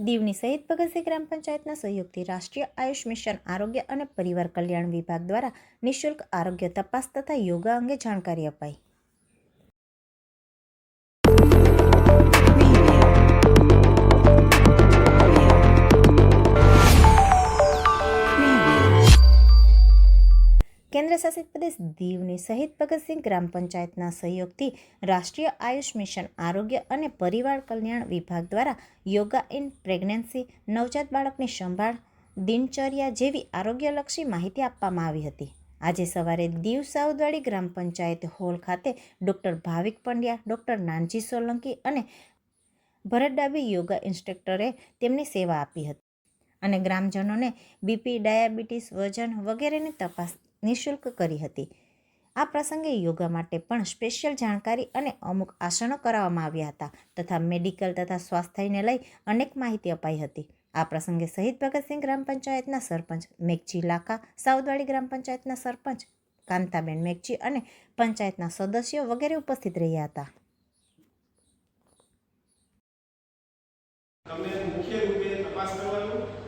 દીવની સહિત ભગતસિંહ ગ્રામ પંચાયતના સહયોગથી રાષ્ટ્રીય આયુષ મિશન આરોગ્ય અને પરિવાર કલ્યાણ વિભાગ દ્વારા નિઃશુલ્ક આરોગ્ય તપાસ તથા યોગા અંગે જાણકારી અપાઈ. કેન્દ્રશાસિત પ્રદેશ દીવની શહીદ ભગતસિંહ ગ્રામ પંચાયતના સહયોગથી રાષ્ટ્રીય આયુષ મિશન આરોગ્ય અને પરિવાર કલ્યાણ વિભાગ દ્વારા યોગા ઇન પ્રેગ્નન્સી, નવજાત બાળકની સંભાળ, દિનચર્યા જેવી આરોગ્યલક્ષી માહિતી આપવામાં આવી હતી. આજે સવારે દીવ સાઉદવાડી ગ્રામ પંચાયત હોલ ખાતે ડૉક્ટર ભાવિક પંડ્યા, ડૉક્ટર નાનજી સોલંકી અને ભરત ડાબી યોગા ઇન્સ્ટ્રક્ટરે તેમની સેવા આપી હતી. અને ગ્રામજનોને બીપી, ડાયાબિટીસ વજન વગેરેની તપાસ નિઃશુલ્ક કરી હતી. આ પ્રસંગે યોગા માટે પણ સ્પેશિયલ જાણકારી અને અમુક આસનો કરાવવામાં આવ્યા હતા તથા મેડિકલ તથા સ્વાસ્થ્યને લઈ અનેક માહિતી અપાઈ હતી. આ પ્રસંગે શહીદ ભગતસિંહ ગ્રામ પંચાયતના સરપંચ મેઘજી લાખા સાઉદવાડી ગ્રામ પંચાયતના સરપંચ કાંતાબેન મેઘજી અને પંચાયતના સદસ્યો વગેરે ઉપસ્થિત રહ્યા હતા. તમે મુખ્ય રૂપે તપાસ કરવાનું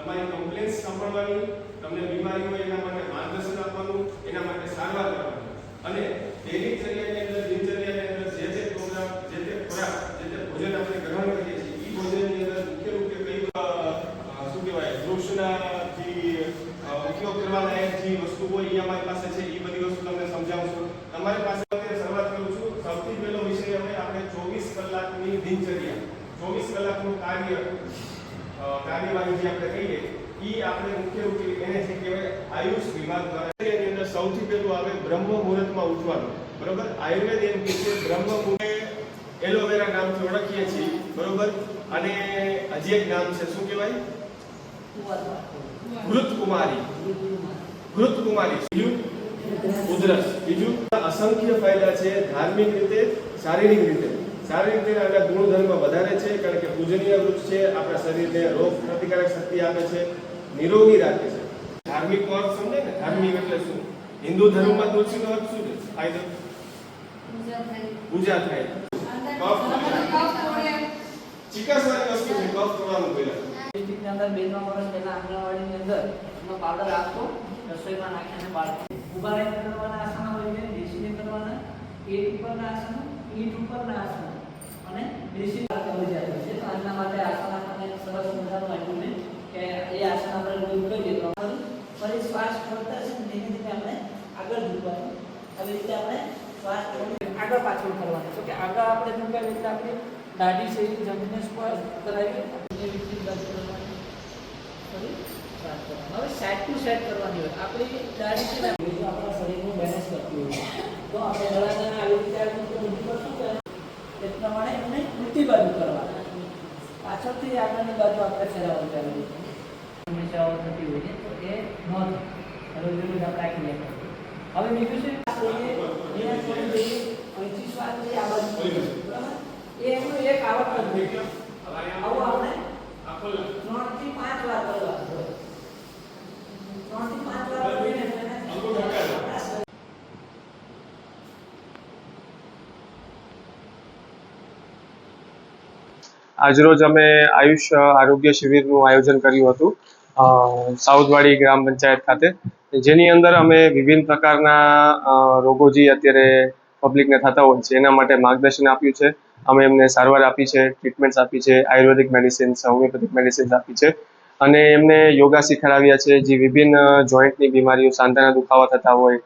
તમારી કમ્પ્લેન્ટ્સ સાંભળવાની, તમને બીમારી હોય એના માટે માર્ગદર્શન આપવાનું, એના માટે સારવાર કરવાની. અને દિનચર્યાની અંદર દિનચર્યાની અંદર જે જે પ્રોગ્રામ જે તે ખોરાક, જે તે ભોજન આપણે ગ્રહણ કરીએ છીએ એ ભોજનની અંદર મુખ્ય રૂપે કઈ શું કહેવાય વૃક્ષના જે ઉપયોગ કરવા લાયક જે વસ્તુ હોય એ અમારી પાસે છે એ બધી વસ્તુ તમને સમજાવું તમારી પાસે શરૂઆત કરું છું. સૌથી પહેલો વિષય હવે આપણે ચોવીસ કલાકની દિનચર્યા, ચોવીસ કલાકનું કાર્ય કાર્યવાહી જે આપણે કહીએ એ આપણે મુખ્ય રૂપે એને છે કે આયુષ વિભાગ દ્વારા એની અંદર સૌથી પહેલું આવે બ્રહ્મ મુહૂર્તમાં ઉઠવાનું બરોબર? આયુર્વેદ એમ કે છે બ્રહ્મ મુહૂર્ત એલોવેરા નામથી ઓળખીએ છીએ. બરોબર? અને હજી એક નામ છે શું કહેવાય? ઘૃત કુમારી બીજું? ઉધરસ. બીજું? અસંખ્ય ફાયદા છે ધાર્મિક રીતે શારીરિક રીતે. શારીરિક રીતે આના ગુણધર્મ વધારે છે કારણ કે પૂજનીય વૃક્ષ છે આપણા શરીરને રોગ પ્રતિકારક શક્તિ આપે છે નિરોગી રાખે છે. ધાર્મિક અર્થ સમજે ને? ધાર્મિક એટલે શું? હિન્દુ ધર્મમાં તુલસીનો અર્થ શું છે? ફાયદો? પૂજા થાય. ચિકસ વાળી વસ્તુ છે કફ કરવાનું પહેલા. ડિસ્ટ્રિક્ટની અંદર બે ત્રણ વર્ષ પહેલા આંગણવાડીની અંદર એનો પાવડર આપતો રસોઈમાં નાખીને બાળકો ઊભા રહીને કરવાના આસનો હોય છે બેસીને કરવાના. પેટ ઉપરના આસનો પીઠ ઉપરના આસન અને બેસી કરી જાય. છે તો આના માટે આસન આપણને સરસ મજાનું આપ્યું છે કે એ આસન આપણે રોજ કરીએ તો ફરી શ્વાસ ફરતા છે ધીમે ધીમે આપણે આગળ ઝૂકવાનું આવી રીતે આપણે શ્વાસ આગળ પાછળ કરવાનું તો કે આગળ આપણે ઝૂકાવી એટલે આપણી દાઢી છે એ જમીને સ્પર્શ કરાવી એ રીતે દસ કરવાની. ફરી હવે સાઈડ ટુ સાઈડ કરવાની હોય. આપણી દાઢી છે આપણા શરીરનું બેલેન્સ કરતી હોય. તો આપણે ગળાને આવી રીતે આવી રીતે ઊંધી કરશું તો એ પ્રમાણે એમને ઉલટી બાજુ કરવા. પાછળથી આગળની બાજુ આપણે ફેરવવાની કરવી સમસ્યાઓ થતી હોય છે, તો એ ન હવે જોયું આપણે આખી લે હવે બીજું છે અહીંથી સ્વાદ આ બાજુ એ એમનું એક આવક જ હોય. આવું આપણે ત્રણથી પાંચ વાર કરવાનું હોય. ત્રણથી પાંચ વાર કરીને એનાથી આપણા શરીર આજરોજ અમે આયુષ આરોગ્ય શિબિરનું આયોજન કર્યું હતું સાઉથવાડી ગ્રામ પંચાયત ખાતે. જેની અંદર અમે વિભિન્ન પ્રકારના રોગો જે અત્યારે પબ્લિકને થતા હોય છે, એના માટે માર્ગદર્શન આપ્યું છે. અમે એમને સારવાર આપી છે ટ્રીટમેન્ટ્સ આપી છે, આયુર્વેદિક મેડિસિન્સ હોમિયોપેથિક મેડિસિન્સ આપી છે. અને એમને યોગા શીખડાવ્યા છે, જે વિભિન્ન જોઈન્ટની બીમારીઓ, સાંધાના દુખાવા થતા હોય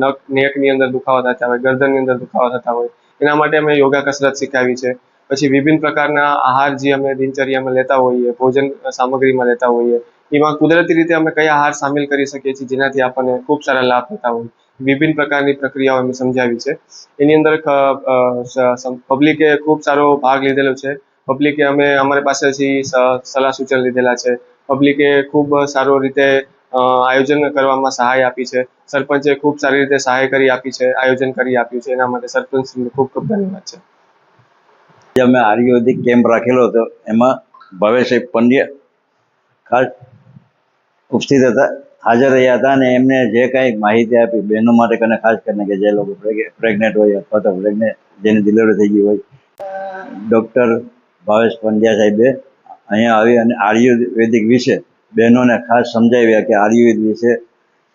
નખ નેકની અંદર દુખાવા થતા હોય, ગરદનની અંદર દુખાવા થતા હોય, એના માટે અમે યોગા કસરત શીખવી છે. પછી વિભિન્ન પ્રકારના આહાર જે અમે દિનચર્યામાં લેતા હોઈએ, ભોજન સામગ્રીમાં લેતા હોઈએ, એમાં કુદરતી રીતે અમે કયા આહાર સામેલ કરી શકીએ છીએ જેનાથી આપણને ખૂબ સારા લાભ થતા હોય. વિભિન્ન પ્રકારની પ્રક્રિયાઓ અમે સમજાવી છે. એની અંદર પબ્લિકે ખૂબ સારો ભાગ લીધેલો છે. પબ્લિકે અમે અમારી પાસેથી સલાહ સૂચન લીધેલા છે. પબ્લિકે ખૂબ સારો રીતે આયોજન કરવામાં સહાય આપી છે. સરપંચે ખૂબ સારી રીતે સહાય કરી આપી છે, આયોજન કરી આપ્યું છે. એના માટે સરપંચને ખૂબ ખૂબ ધન્યવાદ છે. જે અમે આયુર્વેદિક કેમ્પ રાખેલો હતો, એમાં ભાવેશભાઈ પંડ્યા ખાસ ઉપસ્થિત હતા, હાજર રહ્યા હતા અને એમને જે કાંઈ માહિતી આપી, બહેનો માટે કને ખાસ કરીને કે જે લોકો પ્રેગ્નેન્ટ હોય અથવા તો પ્રેગ્નેન્ટ, જેની ડિલિવરી થઈ ગઈ હોય. ડૉક્ટર ભાવેશ પંડ્યા સાહેબે અહીંયા આવી અને આયુર્વેદિક વિશે બહેનોને ખાસ સમજાવ્યા કે આયુર્વેદ વિશે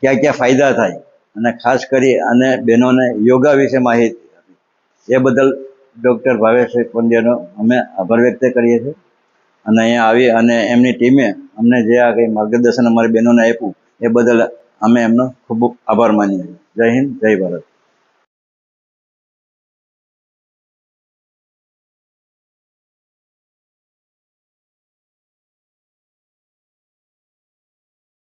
ક્યાં ક્યાં ફાયદા થાય અને ખાસ કરી અને બહેનોને યોગા વિશે માહિતી આપી. એ બદલ ડૉક્ટર ભાવેશભાઈ પંડ્યાનો અમે આભાર વ્યક્ત કરીએ છીએ. અને અહીંયા આવી અને એમની ટીમે અમને જે આ કંઈ માર્ગદર્શન અમારી બહેનોને આપ્યું એ બદલ અમે એમનો ખૂબ આભાર માનીએ છીએ. જય હિન્દ, જય ભારત.